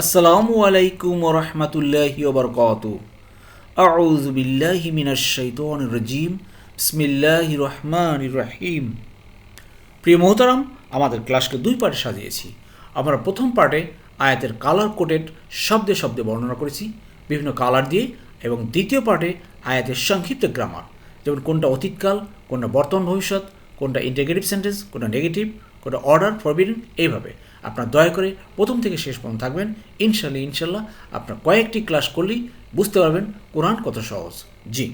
আসসালামু আলাইকুম রহমতুল্লাহি ওবরকাত। আউযু বিল্লাহি মিনাশ শাইতানির রাজিম। বিসমিল্লাহির রহমানির রহিম। প্রিয় মোহতারাম, আমাদের ক্লাসকে দুই পার্টে সাজিয়েছি। আমরা প্রথম পার্টে আয়াতের কালার কোটেড শব্দে শব্দে বর্ণনা করেছি, বিভিন্ন কালার দিয়ে, এবং দ্বিতীয় পার্টে আয়াতের সংক্ষিপ্ত গ্রামার। যেমন কোনটা অতীতকাল, কোনটা বর্তমান ভবিষ্যৎ, কোনটা ইন্টিগ্রেটিভ সেন্টেন্স কোনটা নেগেটিভ কোনটা অর্ডার ফরবিডেন এইভাবে। আপনার দয়া করে প্রথম থেকে শেষ পর্যন্ত থাকবেন। ইনশাল্লাহ ইনশাল্লাহ আপনার কয়েকটি ক্লাস করলেই বুঝতে পারবেন কোরআন কত সহজ। জি।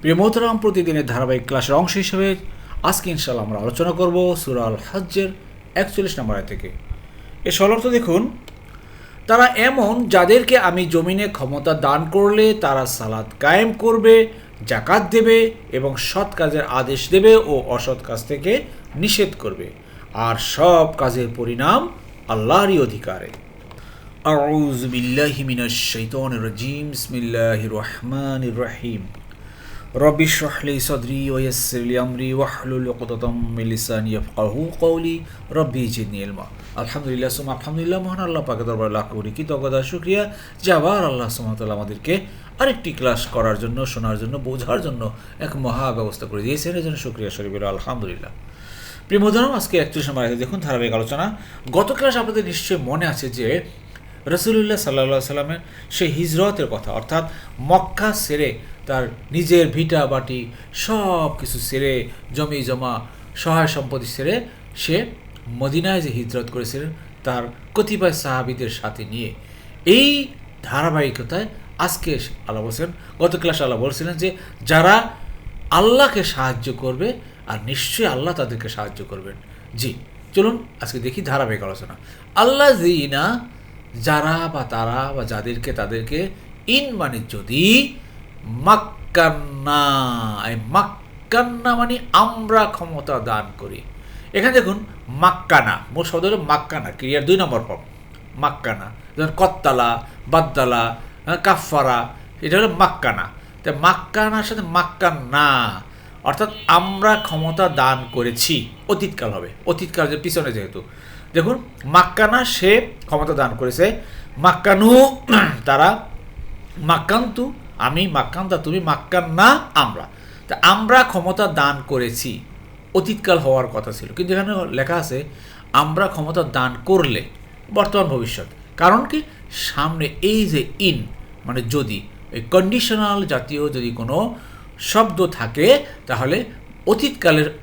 প্রিয় মোহতারাম, প্রতিদিনের ধারাবাহিক ক্লাসের অংশ হিসেবে আজকে ইনশাল্লাহ আমরা আলোচনা করব সুরাল হজ্জের একচল্লিশ নম্বর থেকে। এ সলর্থ দেখুন, তারা এমন যাদেরকে আমি জমিনে ক্ষমতা দান করলে তারা সালাদ কায়েম করবে জাকাত দেবে এবং সৎ কাজের আদেশ দেবে ও অসৎ কাজ থেকে নিষেধ করবে। আর সব কাজের পরিণাম আল্লাহরই অধিকারে أعوذ بالله من الشيطان الرجيم بسم الله الرحمن الرحيم رب اشرح لي صدري ويسر لي امري واحلل عقدة من لساني يفقهوا قولي ربي زدني علما আলহামদুলিল্লাহ সুমা আলহামদুলিল্লাহ মহান আল্লাহ পাকে দরবার লাখ করি কৃতজ্ঞতা শুক্রিয়া যে আবার আল্লাহ সুমতাল্লাহ আমাদেরকে আরেকটি ক্লাস করার জন্য শোনার জন্য বোঝার জন্য এক মহা ব্যবস্থা করে দিয়েছেন এর জন্য শুক্রিয়া শরীফের আলহামদুলিল্লাহ প্রিয় মোদারাম আজকে একত্রিশ নম্বর আয়াতে দেখুন, ধারাবাহিক আলোচনা। গত ক্লাস আপনাদের নিশ্চয়ই মনে আছে যে রসুল্লাহ সাল্লা সাল্লামের সেই হিজরতের কথা, অর্থাৎ মক্কা সেরে তার নিজের ভিটা, বাটি সব কিছু সেরে, জমি, জমা, সহায় সম্পত্তি সেরে সে মদিনায় যে হিজরত করেছিলেন, তার কতিপয় সাহাবিদের সাথে নিয়ে। এই ধারাবাহিকতায় আজকে আল্লাহ বলছেন, গত ক্লাসে আল্লাহ বলছিলেন যে যারা আল্লাহকে সাহায্য করবে আর নিশ্চয়ই আল্লাহ তাদেরকে সাহায্য করবেন। জি, চলুন আজকে দেখি ধারাবাহিক আলোচনা। আল্লাহ জিনা যারা বা তারা বা যাদেরকে তাদেরকে ইন মানে যদি মাক্কান্না, এই মাক্কান্না মানে আমরা ক্ষমতা দান করি। এখানে দেখুন, মাক্কানা মোট শব্দ হলো মাক্কানা ক্রিয়ার দুই নম্বর ফর্ম, মাক্কানা। যেমন কত্তালা, বাদ্দালা কাফারা এটা হলো মাক্কানা। তো মাক্কানার সাথে মাক্কান্না অর্থাৎ আমরা ক্ষমতা দান করেছি, অতীতকাল হবে। অতীতকাল যে পিছনে যেহেতু। দেখুন, মাক্কানা সে ক্ষমতা দান করেছে। মাক্কানু, তারা, মাক্কান্তু, আমি, মাক্কান্তা, তুমি মাক্কান না আমরা। তা আমরা ক্ষমতা দান করেছি। অতীতকাল হওয়ার কথা ছিল। কিন্তু এখানে লেখা আছে, আমরা ক্ষমতা দান করলে, বর্তমান ভবিষ্যৎ। কারণ কি? সামনে এই যে ইন মানে যদি, এই কন্ডিশনাল জাতীয় যদি কোনো শব্দ থাকে, তাহলে অতীতকালের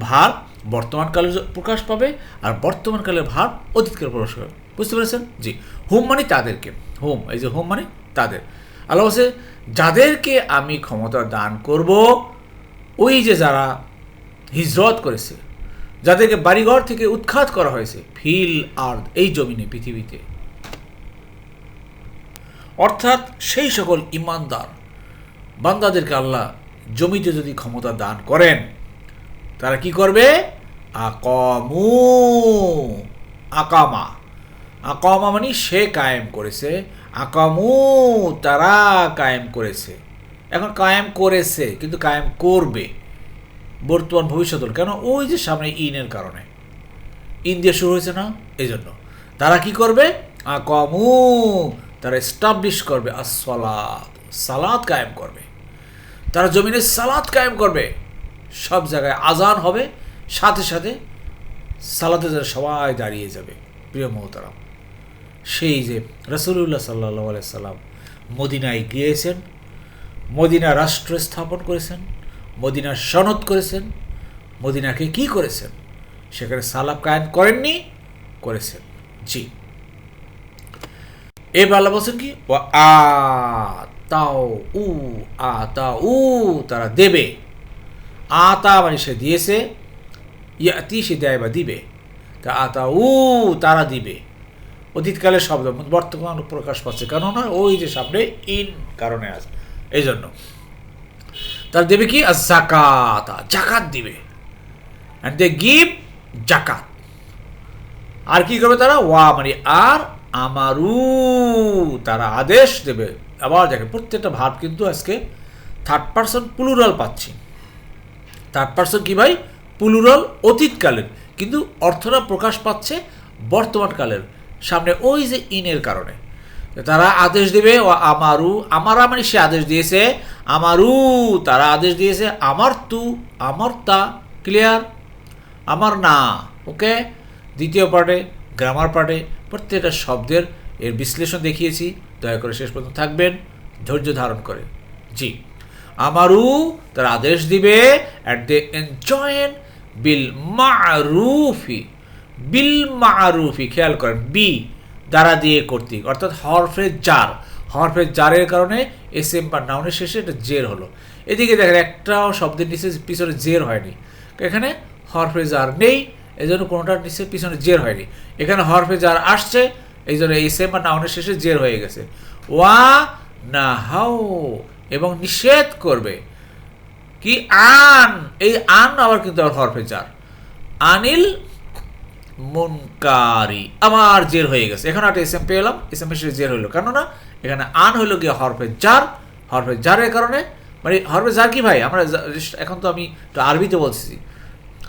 ভাব বর্তমানকালে প্রকাশ পাবে আর বর্তমানকালের ভাব অতীতকালে প্রকাশ পাবে। বুঝতে পেরেছেন? জি। হোম মানে তাদেরকে। হোম, এই যে হোম মানে তাদের। আল্লাহ বলছে, যাদেরকে আমি ক্ষমতা দান করব, ওই যে যারা হিজরত করেছে, যাদেরকে বাড়িঘর থেকে উৎখাত করা হয়েছে, ফিল আর এই জমিনে, পৃথিবীতে। অর্থাৎ সেই সকল ইমানদার বান্দাদেরকে আল্লাহ জমিতে যদি ক্ষমতা দান করেন, তারা কি করবে? আকমু, আকামা। আকামা মানে সে কায়েম করেছে। আকামু, তারা কায়েম করেছে। এখন কায়েম করেছে, কিন্তু কায়েম করবে। বর্তমান ভবিষ্যৎ কেন? ওই যে সামনে ইনের কারণে। ইন দিয়ে শুরু হয়েছে না? এই জন্য তারা কি করবে? আকামু, তারা এস্টাবলিশ করবে। আসলাদ সালাদ কায়েম করবে। তারা জমিনে সালাদ কায়েম করবে। সব জায়গায় আজান হবে, সাথে সাথে সালাতে যারা সবাই দাঁড়িয়ে যাবে। প্রিয় মহতারাম, সেই যে রসুল্লাহ সাল্লাহ সাল্লাম মদিনায় গিয়েছেন, মদিনা রাষ্ট্র স্থাপন করেছেন মদিনার সনদ করেছেন, মদিনাকে কি করেছেন? সেখানে সালাব কায়েম করেননি, করেছেন। জি। এবার আল্লাহ বলছেন কি? ও তাও উ আ তা উ তারা দেবে আতা মানে সে দিয়েছে ইয়াতি সে দেয় বা দিবে তা আতা উ তারা দিবে অতীতকালের শব্দ বর্তমান প্রকাশ পাচ্ছে কেননা ওই যে সামনে ইন কারণে আছে এই জন্য তারা দেবে কি জাকাত জাকাত দিবে অ্যান্ড দে গিভ জাকাত আর কি করবে তারা ওয়া মানে আর আমারু তারা আদেশ দেবে আবার দেখেন, প্রত্যেকটা ভাব কিন্তু আজকে থার্ড পার্সন প্লুরাল পাচ্ছি। থার্ড পার্সন কী ভাই? প্লুরাল অতীতকালের। কিন্তু অর্থটা প্রকাশ পাচ্ছে বর্তমানকালের। সামনে ওই যে ইনের কারণে। তারা আদেশ দেবে, ও আমারু, আমারা মানে সে আদেশ দিয়েছে, আমারু, তারা আদেশ দিয়েছে আমার তু আমার তা ক্লিয়ার আমার না, ওকে? দ্বিতীয় পার্টে গ্রামার পার্টে প্রত্যেকটা শব্দের এর বিশ্লেষণ দেখিয়েছি। দয়া করে শেষ পর্যন্ত থাকবেন, ধৈর্য ধারণ করে। জি। আমারু তার আদেশ দিবে অ্যাট দ্য এনজয়েন বিল মারুফি বিল মারুফি খেয়াল করেন বি দ্বারা দিয়ে কর্তৃক, অর্থাৎ হরফে জার হরফে জারের কারণে এস এম বা নাউনের শেষে এটা জের হলো। এদিকে দেখেন একটাও শব্দের নিচে পিছনে জের হয়নি। এখানে হরফে জার নেই এই জন্য কোনোটার নিচে পিছনে জের হয়নি। এখানে হরফে জার আসছে এই জন্য এই এম বা নাউনের শেষে জের হয়ে গেছে। ওয়া না হাও, এবং নিষেধ করবে কি আন, এই আন আবার কিন্তু আবার হরফে জার আনিল মুনকারি, আমার জের হয়ে গেছে। এখন একটা এস এম পেলাম এস এম এর জের হইল। কেননা এখানে আন হইল গিয়ে হরফে জার হরফে জারের কারণে। মানে হরফে জার কি ভাই? আমরা এখন তো আমি আরবিতে বলছি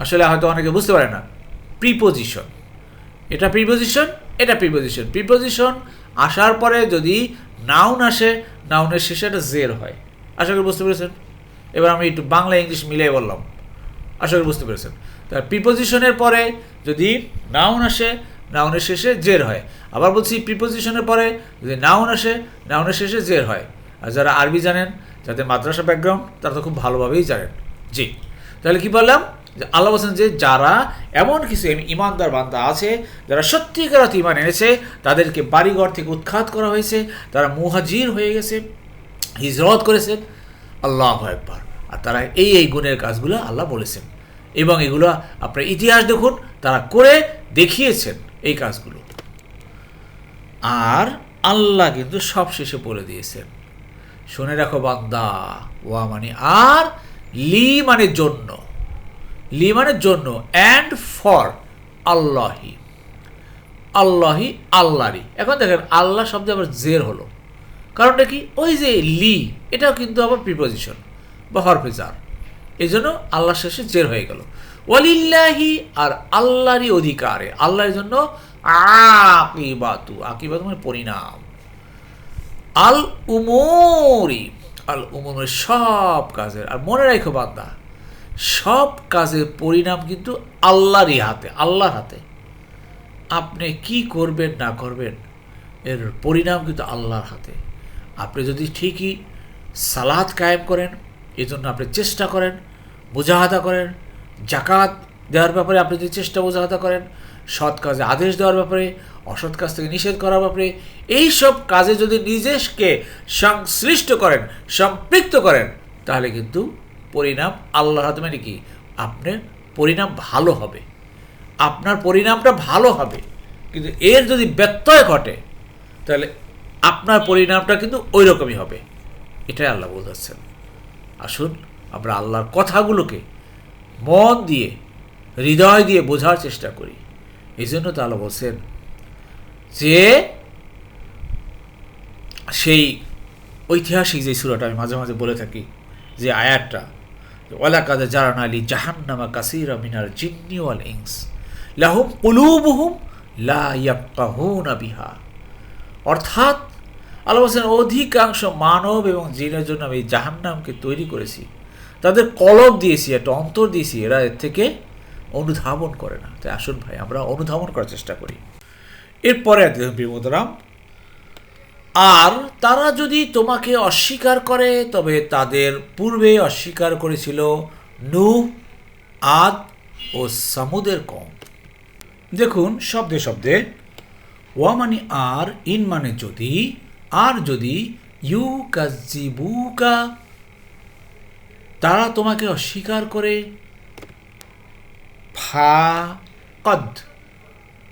আসলে হয়তো অনেকে বুঝতে পারে না। প্রিপোজিশন এটা প্রিপোজিশন এটা প্রিপোজিশন প্রিপোজিশন আসার পরে যদি নাউন আসে নাউনের শেষে এটা জের হয়। আশা করি বুঝতে পেরেছেন? এবার আমি একটু বাংলা, ইংলিশ মিলিয়ে বললাম। আশা করি বুঝতে পেরেছেন? তার প্রিপোজিশনের পরে যদি নাউন আসে নাউনের শেষে জের হয়। আবার বলছি প্রিপোজিশনের পরে যদি নাউন আসে নাউনের শেষে জের হয়। আর যারা আরবি জানেন, যাদের মাদ্রাসা ব্যাকগ্রাউন্ড তারা তো খুব ভালোভাবেই জানেন। জি। তাহলে কি বললাম? আল্লাহ বলছেন যে যারা এমন কিছু ইম- ইমানদার বান্দা আছে, যারা সত্যিকার ইমান এনেছে, তাদেরকে বাড়িঘর থেকে উৎখাত করা হয়েছে, তারা মুহাজির হয়ে গেছে, হিজরত করেছেন আল্লাহ একবার আর তারা এই এই গুণের কাজগুলো আল্লাহ বলেছেন। এবং এগুলো আপনার ইতিহাস দেখুন, তারা করে দেখিয়েছেন এই কাজগুলো। আর আল্লাহ কিন্তু সব শেষে বলে দিয়েছেন, শুনে রাখো বান্দা, ওয়া মানে আর, লি মানে জন্য। লি মানে জন্য অ্যান্ড ফর আল্লাহি। আল্লাহি, আল্লাহরই। এখন দেখেন, আল্লাহ শব্দে আবার জের হলো। কারণটা কি? ওই যে লি, এটাও কিন্তু আবার প্রিপোজিশন বা হরফেজার এই জন্য আল্লাহ শেষে জের হয়ে গেল। ওয়ালিল্লাহি, আর আল্লাহরই অধিকারে। আল্লাহর জন্য আকিবাতু। আকিবাতু মানে পরিণাম। আল উমরি আল উমরের সব কাজের। আর মনে রাখো বান্দা সব কাজের পরিণাম কিন্তু আল্লাহরই হাতে, আল্লাহর হাতে। আপনি কি করবেন, না করবেন, এর পরিণাম কিন্তু আল্লাহর হাতে। আপনি যদি ঠিকই সালাদ কায়েম করেন এই জন্য আপনি চেষ্টা করেন বোঝাহাতা করেন জাকাত দেওয়ার ব্যাপারে আপনি যদি চেষ্টা বোঝাহাতা করেন, সৎ কাজে আদেশ দেওয়ার ব্যাপারে, অসৎ কাজ থেকে নিষেধ করার ব্যাপারে, এই সব কাজে যদি নিজেকে সংশ্লিষ্ট করেন, সম্পৃক্ত করেন, তাহলে কিন্তু পরিণাম আল্লাহর হাতে মানে কি? আপনার পরিণাম ভালো হবে। আপনার পরিণামটা ভালো হবে। কিন্তু এর যদি ব্যত্যয় ঘটে, তাহলে আপনার পরিণামটা কিন্তু ওই রকমই হবে। এটাই আল্লাহ বোঝাচ্ছেন আসুন, আমরা আল্লাহর কথাগুলোকে মন দিয়ে, হৃদয় দিয়ে বোঝার চেষ্টা করি। এই জন্য তো আল্লাহ বলছেন যে, সেই ঐতিহাসিক যে সুরাটা, আমি মাঝে মাঝে বলে থাকি যে আয়াতটা ওয়ালা কাদা জারান আলী জাহান্নামা কাসিরা মিনার জিন্নি ওয়াল ইংস লাহুম কুলুবুহুম লা ইয়াফকাহুনা বিহা। অর্থাৎ আল্লাহ বলছেন, অধিকাংশ মানব এবং জিনের জন্য আমি জাহান্নামকে তৈরি করেছি। তাদের কলব দিয়েছি, একটা অন্তর দিয়েছি, এরা এর থেকে অনুধাবন করে না। তাই আসুন ভাই, আমরা অনুধাবন করার চেষ্টা করি। এরপরে বিমোদরাম আর তারা যদি তোমাকে অস্বীকার করে, তবে তাদের পূর্বে অস্বীকার করেছিল নু আদ ও সামুদের কম। দেখুন শব্দে শব্দে, ওয়া মানে আর, ইন মানে যদি, আর যদি ইউ কাজিবুকা তারা তোমাকে অস্বীকার করে। ফা, কদ।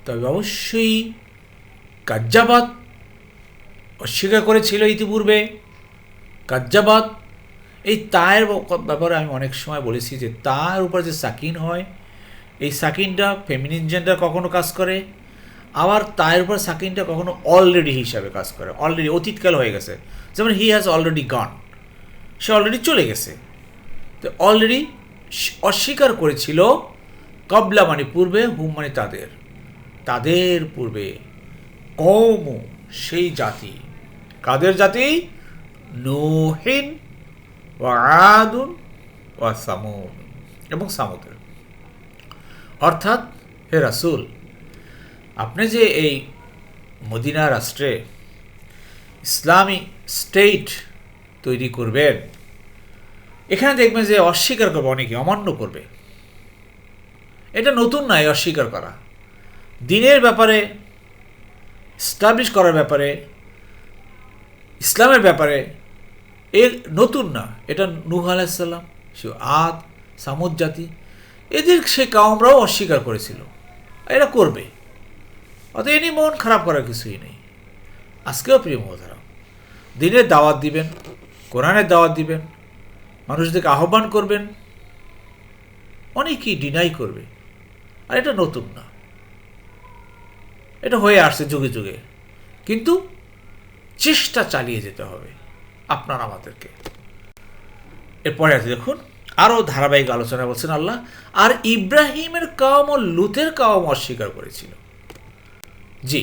তবে অবশ্যই কাজ্জাবাদ অস্বীকার করেছিল ইতিপূর্বে। কাজ্জাবাদ, এই তায়ের ব্যাপারে আমি অনেক সময় বলেছি যে তার উপর যে সাকিন হয়, এই সাকিনটা ফেমিনিন জেন্ডার কখনো কাজ করে, আবার তায়ের উপর সাকিনটা কখনো অলরেডি হিসাবে কাজ করে অলরেডি অতীতকাল হয়ে গেছে। যেমন হি হ্যাজ অলরেডি গন সে অলরেডি চলে গেছে। তো অলরেডি অস্বীকার করেছিল কবলা মানে পূর্বে, হুম মানে তাদের। তাদের পূর্বে কৌম সেই জাতি। কাদের জাতি? নোহিন ও আদুন ও সামুদ এবং সামুদের। অর্থাৎ, হে রাসুল, আপনি যে এই মদিনা রাষ্ট্রে ইসলামী স্টেট তৈরি করবেন, এখানে দেখবেন যে অস্বীকার করবে অনেকে, অমান্য করবে। এটা নতুন নয়, অস্বীকার করা। দিনের ব্যাপারে স্টাবলিশ করার ব্যাপারে ইসলামের ব্যাপারে এ নতুন না। এটা নূহ আলাইসাল্লাম সে আদ, সামুদ জাতি, এদের সে কামরাও অস্বীকার করেছিল। এরা করবে। অত এ নিয়ে মন খারাপ করার কিছুই নেই। আজকেও প্রিয় মহতারা দিনের দাওয়াত দিবেন কোরআনের দাওয়াত দিবেন, মানুষদেরকে আহ্বান করবেন, অনেকেই ডিনাই করবে। আর এটা নতুন না। এটা হয়ে আসছে যুগে যুগে। কিন্তু চেষ্টা চালিয়ে যেতে হবে আপনার আমাদেরকে। এরপরে আছে দেখুন, আরও ধারাবাহিক আলোচনা বলছেন আল্লাহ, আর ইব্রাহিমের কাম ও লুতের কাম অস্বীকার করেছিল। জি,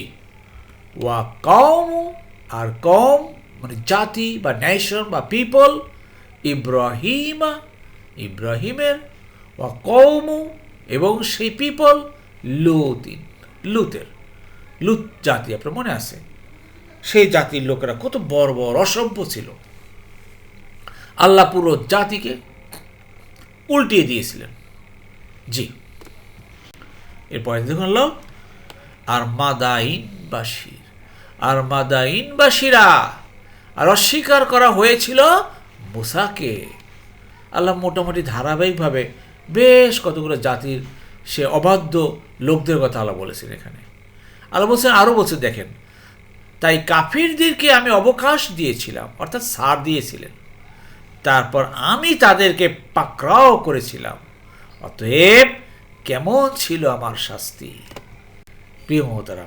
ওয়া কম আর কম মানে জাতি বা নেশন বা পিপল ইব্রাহিমা, ইব্রাহিমের, ওয়া কৌমু এবং সেই পিপল লুতিন, লুতের, লুত জাতি, আপনার মনে আছে? সেই জাতির লোকেরা কত বড় বড় অসভ্য ছিল। আল্লাহ পুরো জাতিকে উল্টিয়ে দিয়েছিলেন। জি। এরপরে দেখুন আল্লাহ আর মাদাইনবাসীর আর আর অস্বীকার করা হয়েছিল মুসাকে। আল্লাহ মোটামুটি ধারাবাহিকভাবে বেশ কতগুলো জাতির সে অবাধ্য লোকদের কথা আল্লাহ বলেছেন এখানে। আল্লাহ বলছেন আরও বলছেন, দেখেন তাই কাফিরদেরকে আমি অবকাশ দিয়েছিলাম, অর্থাৎ সার দিয়েছিলেন। তারপর আমি তাদেরকে পাকড়াও করেছিলাম। অতএব কেমন ছিল আমার শাস্তি? প্রিয় মহতারা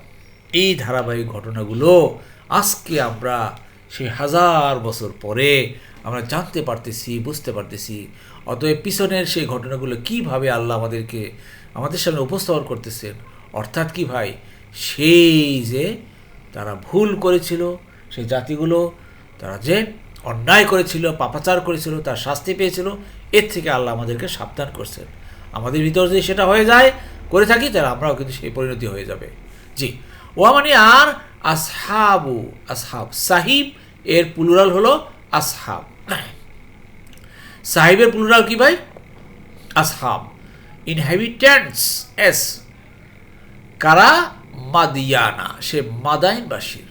এই ধারাবাহিক ঘটনাগুলো আজকে আমরা সেই হাজার বছর পরে আমরা জানতে পারতেছি, বুঝতে পারতেছি। অতএব পিছনের সেই ঘটনাগুলো কীভাবে আল্লাহ আমাদেরকে, আমাদের সামনে উপস্থাপন করতেছেন? অর্থাৎ কি ভাই? সেই যে তারা ভুল করেছিল, সেই জাতিগুলো তারা যে অন্যায় করেছিল, পাপাচার করেছিল, তার শাস্তি পেয়েছিল, এর থেকে আল্লাহ আমাদেরকে সাবধান করছেন। আমাদের ভিতর যদি সেটা হয়ে যায়, করে থাকি, তাহলে আমরাও কিন্তু সেই পরিণতি হয়ে যাবে। জি। ও মানে আর আসহাবু, আসহাব। সাহিব এর প্লুরাল হলো আসহাব। সাহিবের প্লুরাল কি ভাই? আসহাব। ইনহ্যাবিটেন্টস এস কারা? মাদিয়ানা, সে মাদাইনবাসীর।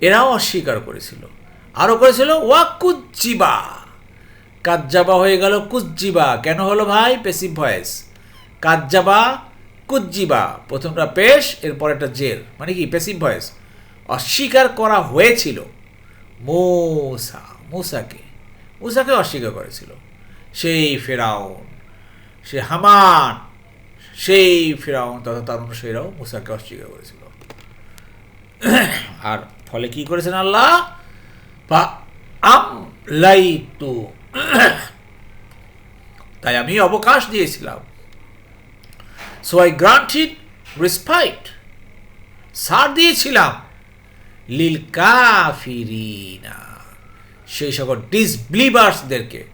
এরাও অস্বীকার করেছিল। আরও করেছিল ওয়াকুজ্জিবা কাজ্জাবা। হয়ে গেল কুজ্জিবা। কেন হলো ভাই? পেসিভ ভয়েস কাজ্জাবা, কুজ্জিবা। প্রথমটা পেশ, এরপর একটা জের মানে কি? পেসিভ ভয়েস অস্বীকার করা হয়েছিল। মূসা, মূসাকে। মূসাকে অস্বীকার করেছিল। সেই ফেরাউন, সে হামান। সেই ফেরাউন তথা তার অনুসারীরাও মুসাকে অস্বীকার করেছিল। আর ফলে কি করেছেন আল্লাহ? বা আম লাইতু তাই আমি অবকাশ দিয়েছিলাম। সো আই গ্রান্টেড রেসপাইট সার দিয়েছিলাম। লিল কাফিরিনা। সেই সকল ডিসবিলিভার্সদেরকে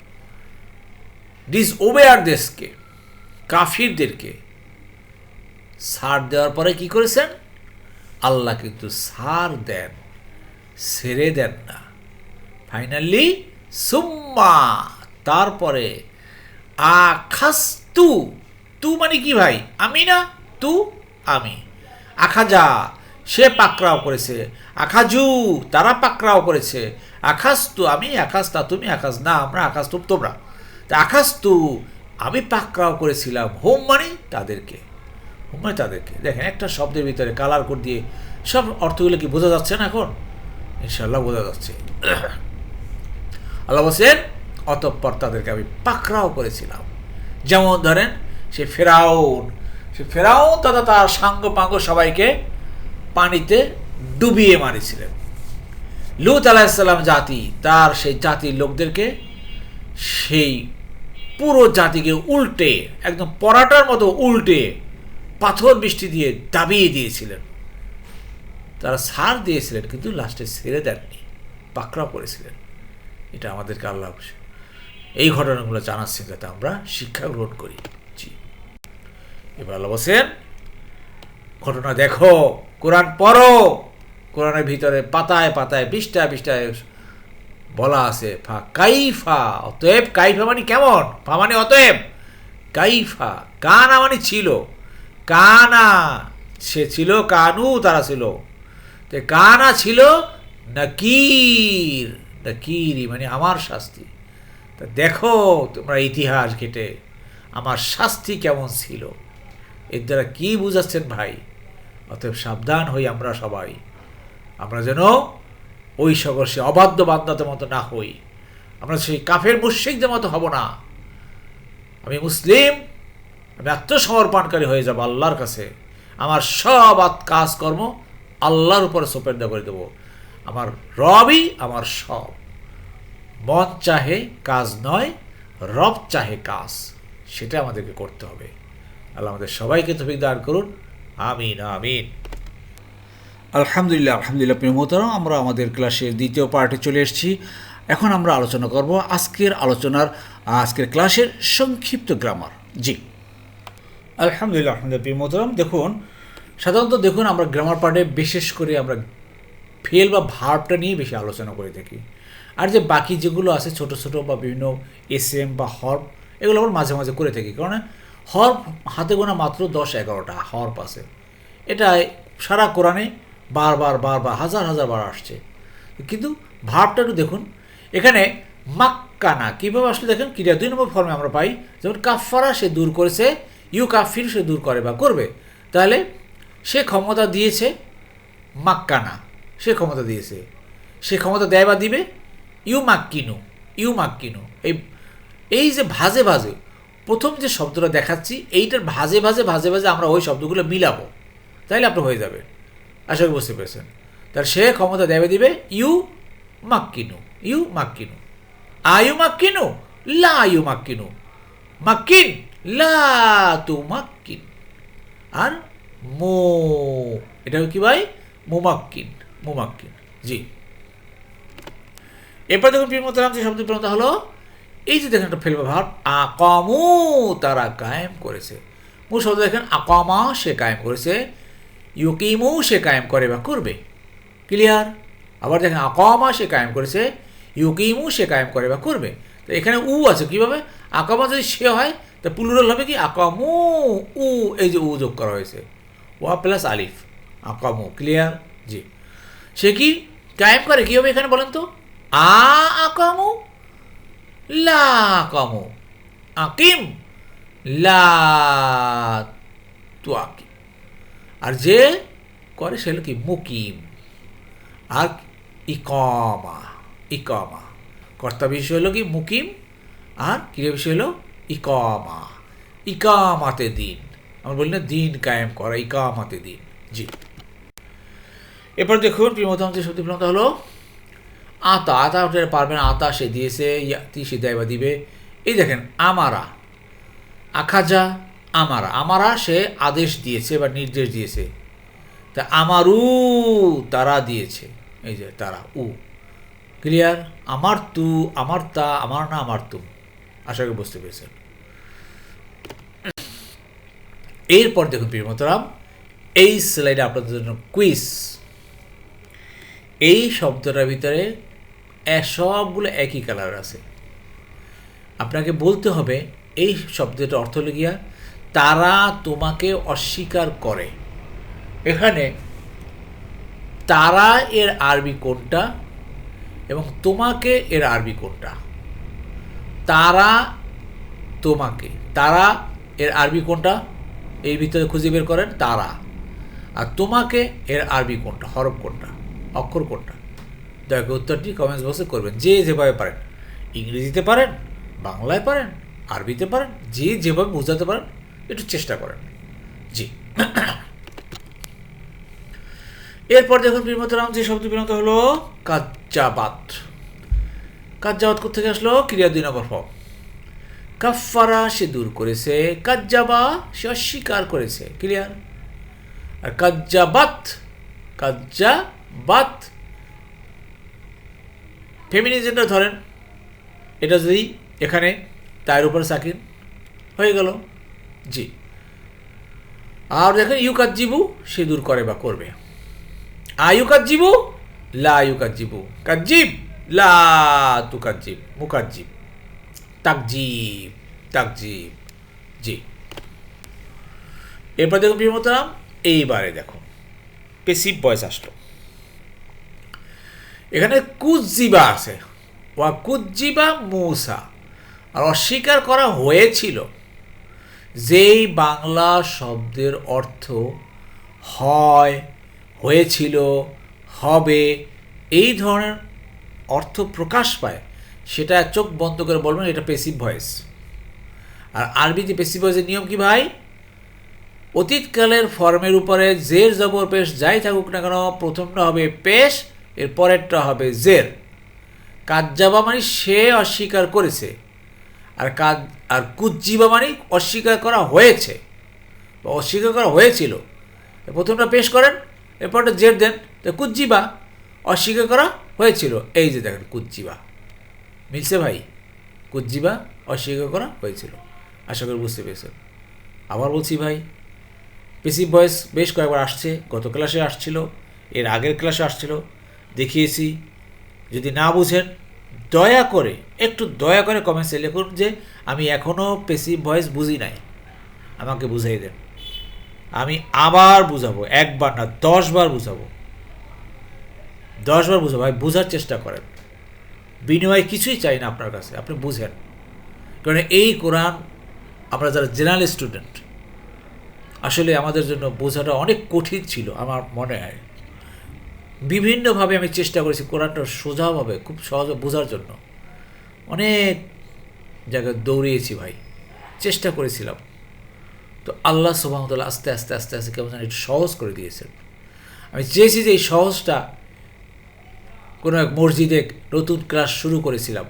ডিসওবেয়ারদেরকে কাফিরদেরকে সার দেওয়ার পরে কি করেছেন? আল্লাহ কিন্তু সার দেন, ছেড়ে দেন না। ফাইনালি সুম্মা, তারপরে, আখাস্তু, তু মানে কি ভাই? আমি না? তু, আমি। আখাজা, সে পাকড়াও করেছে। আখাজু, তারা পাকড়াও করেছে। আখাস্তু, আমি আকাশতা তুমি আকাশ না, আমরা আকাশ তোমরা। তা আকাস্তু আমি পাকড়াও করেছিলাম। হোম মানে তাদেরকে। মানে তাদেরকে দেখেন, একটা শব্দের ভিতরে কালার কোড দিয়ে সব অর্থগুলো কি বোঝা যাচ্ছে না এখন? ইনশাল্লাহ বোঝা যাচ্ছে। আল্লাহ বলছেন, অতঃপর তাদেরকে আমি পাকড়াও করেছিলাম। যেমন ধরেন, সে ফেরাউন সে ফেরাউন তথা তার সাঙ্গ পাঙ্গ সবাইকে পানিতে ডুবিয়ে মারিছিলেন। লুত আলাহিসাল্লাম জাতি, তার সেই জাতির লোকদেরকে সেই পুরো জাতিকে উল্টে, একদম পরাটার মতো উল্টে পাথর বৃষ্টি দিয়ে দাবিয়ে দিয়েছিলেন। তারা সার দিয়েছিলেন, কিন্তু লাস্টে ছেড়ে দেননি পাকড়া পড়েছিলেন এটা আমাদেরকে আল্লাহ এই ঘটনাগুলো জানাচ্ছেন যাতে আমরা শিক্ষা গ্রহণ করি। জি। এবার আল্লাহ বলছেন ঘটনা দেখো, কোরআন পড়ো। কোরআনের ভিতরে পাতায় পাতায় পৃষ্ঠায় পৃষ্ঠায় বলা আছে, ফা কাইফা, অতএব কাইফা মানে কেমন? ফা মানে অতএব। কাইফা, কানা মানে ছিল। কানা সে ছিল, কানু তারা ছিল। তো কানা ছিল নাকির, নাকিরি মানে আমার শাস্তি। তা দেখো তোমরা ইতিহাস ঘেটে, আমার শাস্তি কেমন ছিল? এর দ্বারা কী বুঝাচ্ছেন ভাই? অতএব সাবধান হই আমরা সবাই। আমরা যেন ওই সকল সে অবাধ্য বান্ধাদের মতো না হই। আমরা সেই কাফের মুশ্রিকদের মতো হব না। আমি মুসলিম আমি আত্মসমর্পণকারী হয়ে যাব আল্লাহর কাছে। আমার সব কাজকর্ম আল্লাহর উপরে সোপেন্দা করে দেব। আমার রবই আমার সব। মন চাহে কাজ নয়, রব চাহে কাজ। সেটা আমাদেরকে করতে হবে। আল্লাহ আমাদের সবাইকে তফিক দান করুন। আমিন আমিন। আলহামদুলিল্লাহ আলহামদুলিল্লাহ, প্রিয় মোহতারাম, আমরা আমাদের ক্লাসের দ্বিতীয় পার্টে চলে এসেছি। এখন আমরা আলোচনা করব আজকের আলোচনার, আজকের ক্লাসের সংক্ষিপ্ত গ্রামার। জি। আলহামদুলিল্লাহ আলহামদুলিল্লাহ, প্রিয় মোহতারাম, দেখুন, সাধারণত দেখুন আমরা গ্রামার পার্টে বিশেষ করে আমরা ফেল বা ভার্বটা নিয়ে বেশি আলোচনা করে থাকি। আর যে বাকি যেগুলো আছে, ছোট ছোট বা বিভিন্ন এস এম বা হর্প এগুলো আমরা মাঝে মাঝে করে থাকি। কারণ হর্প হাতে গোনা মাত্র দশ এগারোটা হর্প আছে। এটা সারা কোরআনে বারবার বারবার, হাজার হাজার বার আসছে। কিন্তু ভাবটা একটু দেখুন, এখানে মাক্কানা, কীভাবে আসলে দেখেন? ক্রিয়া দুই নম্বর ফর্মে আমরা পাই, যেমন কাফারা সে দূর করেছে ইউ কাফির সে দূর করে বা করবে। তাহলে সে ক্ষমতা দিয়েছে মাক্কানা। সে ক্ষমতা দিয়েছে। সে ক্ষমতা দেয় বা দিবে? ইউ মাক্কিনু ইউ মাক্কিনু। এই এই যে ভাজে ভাজে, প্রথম যে শব্দটা দেখাচ্ছি, এইটার ভাজে ভাজে ভাজে ভাজে আমরা ওই শব্দগুলো মিলাবো। তাইলে আপনার হয়ে যাবে। আশা করি বুঝতে পেরেছেন। তার সে ক্ষমতা দেবে দিবে? ইউ মাক্কিনু ইউ মাক্কিনু। আয়ু মাক্কিনু, লা আয়ু মাক্কিনু। মাক্কিন লা তু মাক্কিন আর মো। এটা কি ভাই? মোমাক্কিন মোমাক্কিন। জি। এরপর দেখুন প্রিয় মতো যে শব্দ প্রণতা হলো, এই যে দেখেন একটা ফেলবে ভাব আকামু তারা কায়েম করেছে। মূল শব্দ দেখেন, আকামা সে কায়েম করেছে, ইউকিমু সে কায়েম করে বা করবে। ক্লিয়ার? আবার দেখেন, আকামা সে কায়েম করেছে, ইউকিমু সে কায়েম করে বা করবে। তো এখানে উ আছে কীভাবে? আকামা যদি সে হয় তা পুলুরাল হবে কি? আকামু, উ, এই যে উ যোগ করা হয়েছে। ওয়া প্লাস আলিফ। আকামু ক্লিয়ার জি। সে কি? কায়েম করে, কী হবে এখানে বলেন তো? আ আকামু, লা আকামু। আকিম, লা তু আকিম আর যে করে, সে কি? মুকিম। আর ইকমা ইকমা। কর্তা বিষয় হলো কি? মুকিম। আর ক্রিয়া বিষয় হলো ইকমা, ইকামাতে দিন। আমরা বলি না দিন কায়েম করা, ইকামাতে দিন। জি। এরপর দেখুন প্রিয়তম যে শব্দ প্রিয়তা হলো, আতা আতা ওটা পারবেন, আতা সে দিয়েছে, ইয়াতি সে দেয় বা দিবে। এই দেখেন, আমারা, আখাজা, আমারা। আমারা সে আদেশ দিয়েছে বা নির্দেশ দিয়েছে। তা আমারু তারা দিয়েছে। এই যে তারা, উ। ক্লিয়ার? আমার তু আমার তা আমার না আমার তু আশা করি বুঝতে পেরেছেন। এরপর দেখুন প্রিয়মতরাম এই স্লাইডে আপনাদের জন্য কুইজ এই শব্দটার ভিতরে সবগুলো একই কালার আছে। আপনাকে বলতে হবে, এই শব্দটা অর্থ গিয়া, তারা তোমাকে অস্বীকার করে। এখানে তারা এর আরবি কোনটা এবং তোমাকে এর আরবি কোনটা? তারা তোমাকে, তারা, এর আরবি কোনটা? এই ভিতরে খুঁজে বের করেন, তারা। আর তোমাকে, এর আরবি কোনটা? হরফ কোনটা? অক্ষর কোনটা? দয়া উত্তরটি কমেন্টস বক্সে করবেন। যে যেভাবে পারেন। ইংরেজিতে পারেন, বাংলায় পারেন, আরবিতে পারেন, যে যেভাবে বোঝাতে পারেন, একটু চেষ্টা করেন। জি। এরপর দেখুন প্রিমতরাম যে শব্দ বিনত হলো কাজ্জাবাত। কাজ্জাবাত থেকে আসলো? ক্রিয়া দুই নম্বর ফর্ম কাফারা সে দূর করেছে, কাজ্জাবা সে অস্বীকার করেছে। ক্লিয়ার? আর কাজ্জাবাত কাজ্জা বাত ফেমিনিজমটা ধরেন, এটা যদি এখানে, তার উপর সাকিন, হয়ে গেল। জি। আর দেখেন ইউ কাজ্জিবু সে দূর করে বা করবে। আয়ু কাজ্জিবু লা ইউ কাজ্জিবু কাজ্জিব! লা তু কাজ্জিব মুকাজ্জিব। তাকজিব তাকজিব জি। এরপর দেখুন প্রিয়মতারাম এইবারে দেখো পেসিভ বয়স আসলো। এখানে কুজ্জিবা আছে। ওয়া কুজ্জিবা মূসা। আর অস্বীকার করা হয়েছিল যেই বাংলা শব্দের অর্থ হয়, হয়েছিল, হবে, এই ধরনের অর্থ প্রকাশ পায়, সেটা চোখ বন্ধ করে বলবেন, এটা পেসিভ ভয়েস আর আরবিতে পেসিভ ভয়েসের নিয়ম কি ভাই? অতীতকালের ফর্মের উপরে জের জবর পেশ যাই থাকুক না কেন, প্রথমটা হবে পেশ এর পরেরটা হবে জের। কাজ্জাবা মানে সে অস্বীকার করেছে, আর কাজ, আর কুজ্জিবা মানে অস্বীকার করা হয়েছে, বা অস্বীকার করা হয়েছিল। প্রথমটা পেশ করেন, এরপরটা জের দেন, তো কুজ্জিবা অস্বীকার করা হয়েছিল। এই যে দেখেন কুজ্জিবা। মিলছে ভাই? কুজ্জিবা অস্বীকার করা হয়েছিল। আশা করি বুঝতে পেরেছেন। আবার বলছি ভাই পেসিভ ভয়েস বেশ কয়েকবার আসছে, গত ক্লাসে আসছিল, এর আগের ক্লাসে আসছিল। দেখিয়েছি, যদি না বুঝেন, দয়া করে, একটু দয়া করে কমেন্টসে লিখুন যে, আমি এখনও পেসিভ ভয়েস বুঝি নাই। আমাকে বুঝাই দেন। আমি আবার বুঝাবো, একবার না, দশবার বুঝাবো। দশবার বুঝো ভাই, বোঝার চেষ্টা করেন। বিনিময়ে কিছুই চাই না আপনার কাছে, আপনি বুঝেন। কারণ এই কোরআন আমরা যারা জেনারেল স্টুডেন্ট আসলে আমাদের জন্য বোঝাটা অনেক কঠিন ছিল, আমার মনে হয়। বিভিন্নভাবে আমি চেষ্টা করেছি কোরআনটা সোজাভাবে, খুব সহজে বোঝার জন্য। অনেক জায়গায় দৌড়িয়েছি, ভাই, চেষ্টা করেছিলাম। তো আল্লাহ সুবাহতাল্লাহ আস্তে আস্তে আস্তে আস্তে কেমন একটু সহজ করে দিয়েছেন। আমি চেয়েছি যে এই সহজটা কোনো এক মসজিদে নতুন ক্লাস শুরু করেছিলাম।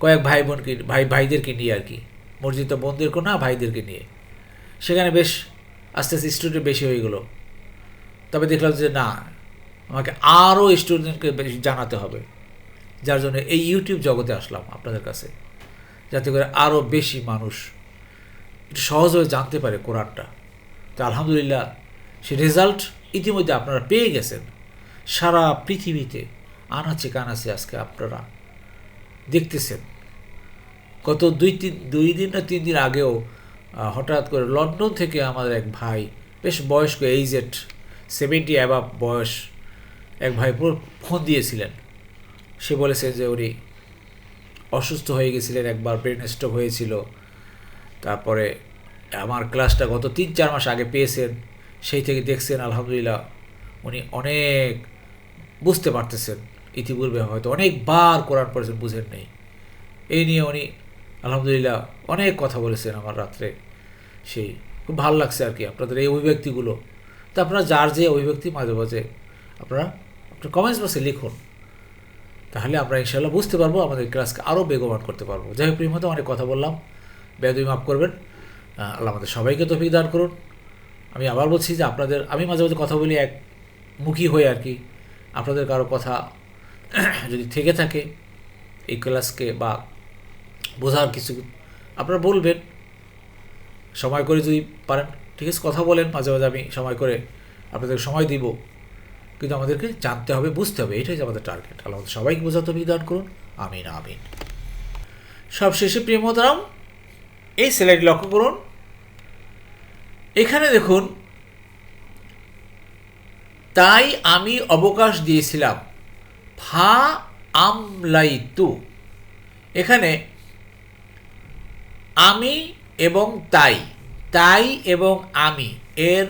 কয়েক ভাই বোনকে ভাই, ভাইদেরকে নিয়ে আর কি। মসজিদ তো বোনদেরকে না, ভাইদেরকে নিয়ে। সেখানে বেশ আস্তে আস্তে স্টুডেন্ট বেশি হয়ে গেলো। তবে দেখলাম যে, না, আমাকে আরও স্টুডেন্টকে বেশি জানাতে হবে। যার জন্য এই ইউটিউব জগতে আসলাম আপনাদের কাছে। যাতে করে আরও বেশি মানুষ একটু সহজভাবে জানতে পারে কোরআনটা। তো আলহামদুলিল্লাহ, সে রেজাল্ট ইতিমধ্যে আপনারা পেয়ে গেছেন। সারা পৃথিবীতে আনাচে কানাচে আজকে আপনারা দেখতেছেন। গত দুই তিন দুই দিন না তিন দিন আগেও হঠাৎ করে লন্ডন থেকে আমাদের এক ভাই, বেশ বয়স্ক এইজেড সেভেন্টি অ্যাবাব বয়স, এক ভাই ফোন দিয়েছিলেন। সে বলেছে যে উনি অসুস্থ হয়ে গেছিলেন, একবার ব্রেন স্ট্রোক হয়েছিল। তারপরে আমার ক্লাসটা গত তিন চার মাস আগে পেয়েছেন, সেই থেকে দেখছেন, আলহামদুলিল্লাহ। উনি অনেক বুঝতে পারতেছেন ইতিপূর্বে হয়তো, অনেকবার কোরআন পড়েছেন, বুঝেন নেই। এই নিয়ে উনি, আলহামদুলিল্লাহ, অনেক কথা বলেছেন আমার রাত্রে। সেই, খুব ভালো লাগছে আর কি আপনাদের এই অভিব্যক্তিগুলো। তো আপনারা যার যে অভিব্যক্তি, মাঝে মাঝে আপনারা, আপনার কমেন্টস বক্সে লিখুন। তাহলে আমরা ইনশাল্লাহ বুঝতে পারব, আমাদের ক্লাসকে আরও বেগবান করতে পারব। যাই হোক প্রিমতো অনেক কথা বললাম। বেদবি মাফ করবেন। আল্লাহ আমাদের সবাইকে তফিক দান করুন। আমি আবার বলছি যে আপনাদের, আমি মাঝে মাঝে কথা বলি এক মুখী হয়ে আর কি। আপনাদের কারও কথা যদি থেকে থাকে এই ক্লাসকে বা বোঝার কিছু, আপনারা বলবেন। সময় করে যদি পারেন। ঠিক আছে, কথা বলেন, মাঝে মাঝে আমি সময় করে আপনাদের সময় দিব। কিন্তু আমাদেরকে জানতে হবে, বুঝতে হবে, এটাই আমাদের টার্গেট আল্লাহ সবাইকে বোঝাতে বিধান করুন। আমিন আমিন। সব শেষে প্রিয়মতারাম এই স্যালাইটি লক্ষ্য করুন। এখানে দেখুন তাই আমি অবকাশ দিয়েছিলাম। ফা আমলাইতু। এখানে আমি এবং তাই তাই এবং আমি এর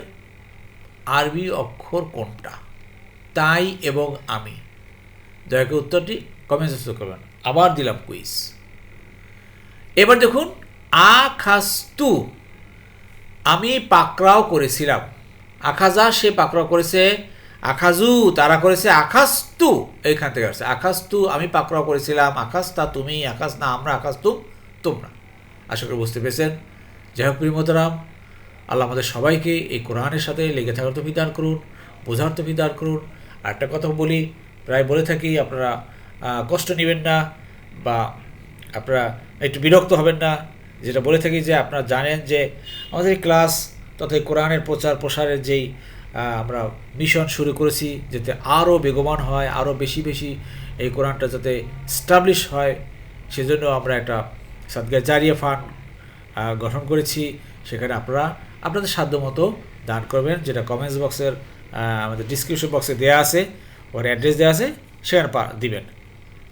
আরবি অক্ষর কোনটা? তাই এবং আমি। দয়া করে উত্তরটি কমেন্টস করবেন। আবার দিলাম কুইজ এবার দেখুন আ খাস্তু আমি পাকড়াও করেছিলাম। আখাজা সে পাকড়াও করেছে আখাজু, তারা করেছে আকাস্তু এইখান থেকে আসছে আকাস্তু আমি পাকড়াও করেছিলাম আকাস্তা তুমি আকাশ না আমরা আকাশ আকাস্তু তোমরা। আশা করি বুঝতে পেরেছেন। যাই হোক প্রিমতরাম আল্লাহ আমাদের সবাইকে এই কোরআনের সাথে লেগে থাকার তো বিধান করুন, বোঝার তো দান করুন। আর একটা কথা বলি, প্রায় বলে থাকি, আপনারা কষ্ট নেবেন না বা আপনারা একটু বিরক্ত হবেন না। যেটা বলে থাকি যে, আপনারা জানেন যে, আমাদের ক্লাস তথা কোরআনের প্রচার প্রসারের যেই আমরা মিশন শুরু করেছি যাতে আরও বেগবান হয় আরও বেশি বেশি এই কোরআনটা যাতে স্টাবলিশ হয়। সেজন্য আমরা একটা সাদগা জারিয়া ফান্ড গঠন করেছি। সেখানে আপনারা আপনাদের সাধ্য মতো দান করবেন, যেটা কমেন্টস বক্সের আমাদের ডিসক্রিপশন বক্সে দেওয়া আছে। ওর অ্যাড্রেস দেওয়া আছে, সেখানে দিবেন।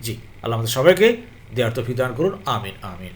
জি, আল্লাহ আমাদের সবাইকে দেওয়ার তফিক দান করুন। আমিন আমিন।